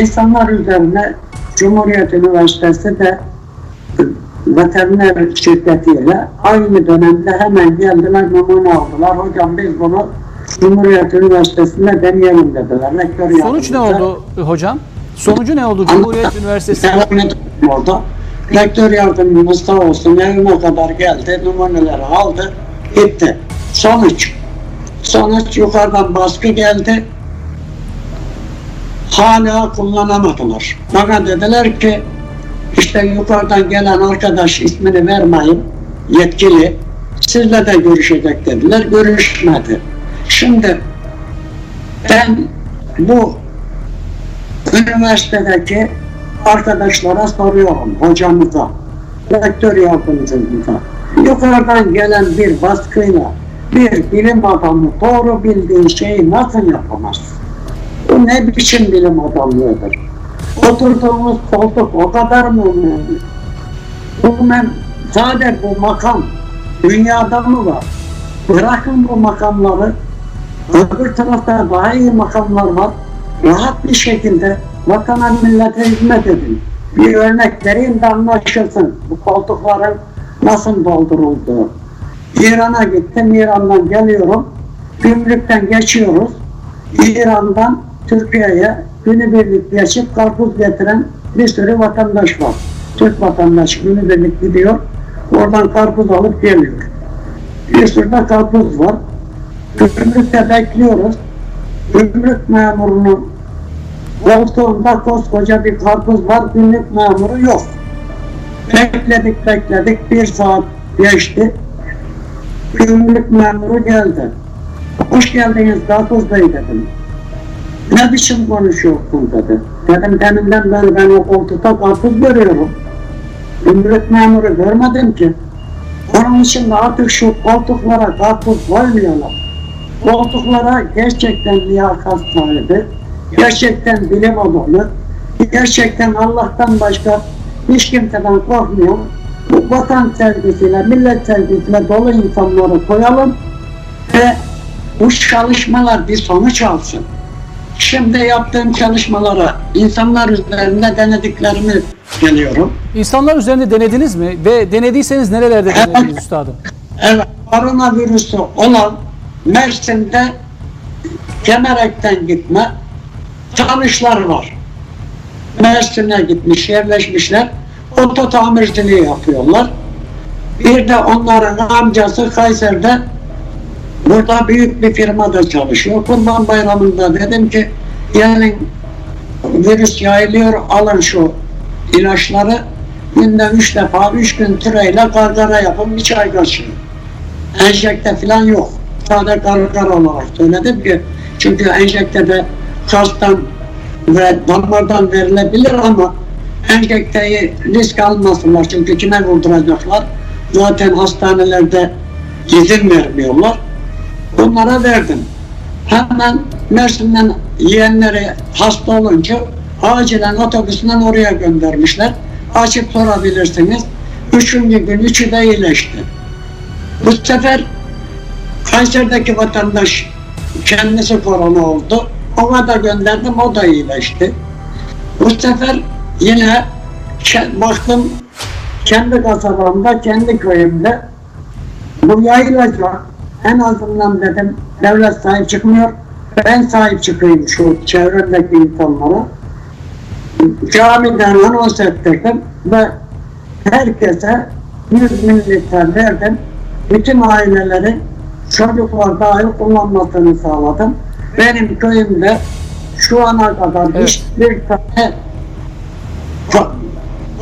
İnsanlar üzerine Cumhuriyet Üniversitesi de e, veteriner şirketiyle aynı dönemde hemen geldiler numune aldılar. Hocam biz bunu Cumhuriyet Üniversitesi'nde deneyelim dediler. Rektör Sonuç ne oldu hocam? Sonucu ne oldu Cumhuriyet Üniversitesi? Edelim orada. Rektör yardımcımız sağ olsun evime kadar geldi, numuneleri aldı, gitti. Sonuç. Sonuç yukarıdan baskı geldi. Hala kullanamadılar. Bana dediler ki işte yukarıdan gelen arkadaş ismini vermeyin yetkili sizle de görüşecek dediler. Görüşmedi. Şimdi ben bu üniversitedeki arkadaşlara soruyorum, hocamıza, rektör yardımcımıza. Yukarıdan gelen bir baskıyla bir bilim adamı doğru bildiği şeyi nasıl yapamaz? Ne biçim bilim adamlığıdır? Oturduğumuz koltuk o kadar mı önemli? Bu men, sadece bu makam dünyada mı var? Bırakın bu makamları Öbür tarafta daha iyi makamlar var. Rahat bir şekilde vatana millete hizmet edin. Bir örnek vereyim de anlaşılsın. Bu koltukların nasıl doldurulduğu. İran'a gittim. İran'dan geliyorum. Gümrükten geçiyoruz. İran'dan Türkiye'ye günübirlik geçip karpuz getiren bir sürü vatandaş var. Türk vatandaşı günübirlik gidiyor. Oradan karpuz alıp geliyor. Bir sürü de karpuz var. Gümrükte bekliyoruz. Gümrük memurunun koltuğunda koskoca bir karpuz var, gümrük memuru yok. Bekledik bekledik, bir saat geçti. Gümrük memuru geldi. Hoş geldiniz Karpuz Bey dedim. Ne biçim konuşuyorsun dedi. Dedim deminden beri ben o koltukta karpuz görüyorum. Gümrük memuru görmedim ki. Onun için de artık şu koltuklara karpuz koymayalım koltuklara gerçekten liyakat sahibi, gerçekten bilim adamı, gerçekten Allah'tan başka hiç kimseden korkmuyor. Bu vatan sevgisiyle, millet sevgisiyle dolu insanları koyalım ve bu çalışmalar bir sonuç alsın. Şimdi yaptığım çalışmalara insanlar üzerinde denediklerimi geliyorum. İnsanlar üzerinde denediniz mi? Ve denediyseniz nerelerde Evet. denediniz üstadım? Evet, koronavirüsü olan Mersin'de Kemerek'ten gitme tanışlar var. Mersin'e gitmiş, yerleşmişler. Oto tamirciliği yapıyorlar. Bir de onların amcası Kayseri'de burada büyük bir firmada çalışıyor. Kurban Bayramı'nda dedim ki gelin virüs yayılıyor alın şu ilaçları günde üç defa üç gün türeyle gargara yapın bir çay kaşığı enjekte falan yok. Sadece gargara olarak söyledim ki çünkü enjektede kastan ve damardan verilebilir ama enjekteyi risk almasınlar çünkü kime vurduracaklar. Zaten hastanelerde izin vermiyorlar. Bunlara verdim. Hemen Mersin'den yeğenleri hasta olunca acilen otobüsünden oraya göndermişler. Açıp sorabilirsiniz. Üçüncü gün üçü de iyileşti. Bu sefer Kayseri'deki vatandaş kendisi korona oldu. Ona da gönderdim, o da iyileşti. Bu sefer yine baktım kendi kasabamda, kendi köyümde bu yayılacak. En azından dedim devlet sahip çıkmıyor. Ben sahip çıkayım şu çevremdeki insanlara. Camiden anons ettirdim ve herkese 100 mililitre verdim. Bütün ailelerin çocuklar dahil kullanmasını sağladım. Benim köyümde şu ana kadar Evet. hiçbir tane ko-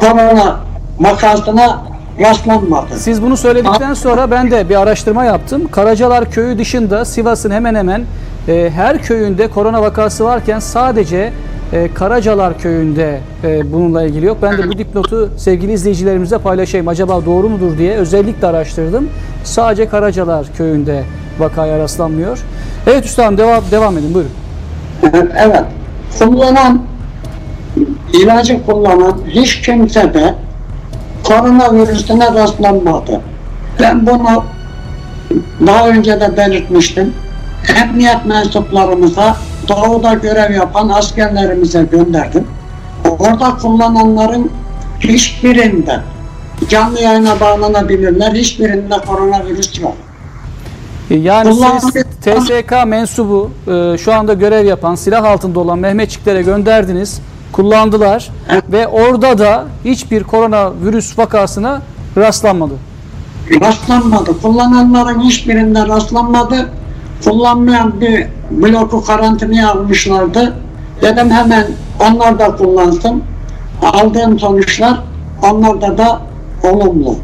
korona makasına rastlanmadı. Siz bunu söyledikten sonra ben de bir araştırma yaptım. Karacalar köyü dışında Sivas'ın hemen hemen e, her köyünde korona vakası varken sadece e, Karacalar köyünde e, bununla ilgili yok. Ben de bu dipnotu sevgili izleyicilerimize paylaşayım. Acaba doğru mudur diye özellikle araştırdım. Sadece Karacalar köyünde vakaya rastlanmıyor. Evet üstadım devam, devam edin buyurun. Evet. Kullanan, ilacı kullanan hiç kimse de koronavirüsüne rastlanmadı. Ben bunu daha önce de belirtmiştim. Emniyet mensuplarımıza doğuda görev yapan askerlerimize gönderdim. Orada kullananların hiçbirinde canlı yayına bağlanabilirler. Hiçbirinde koronavirüs yok. E, Yani siz TSK mensubu e, şu anda görev yapan silah altında olan Mehmetçiklere gönderdiniz, kullandılar ve orada da hiçbir koronavirüs vakasına rastlanmadı. Rastlanmadı. Kullananların hiçbirinde rastlanmadı. Kullanmayan bir bloku karantinaya almışlardı. Dedim hemen onlar da kullansın. Aldığım sonuçlar onlarda da olumlu.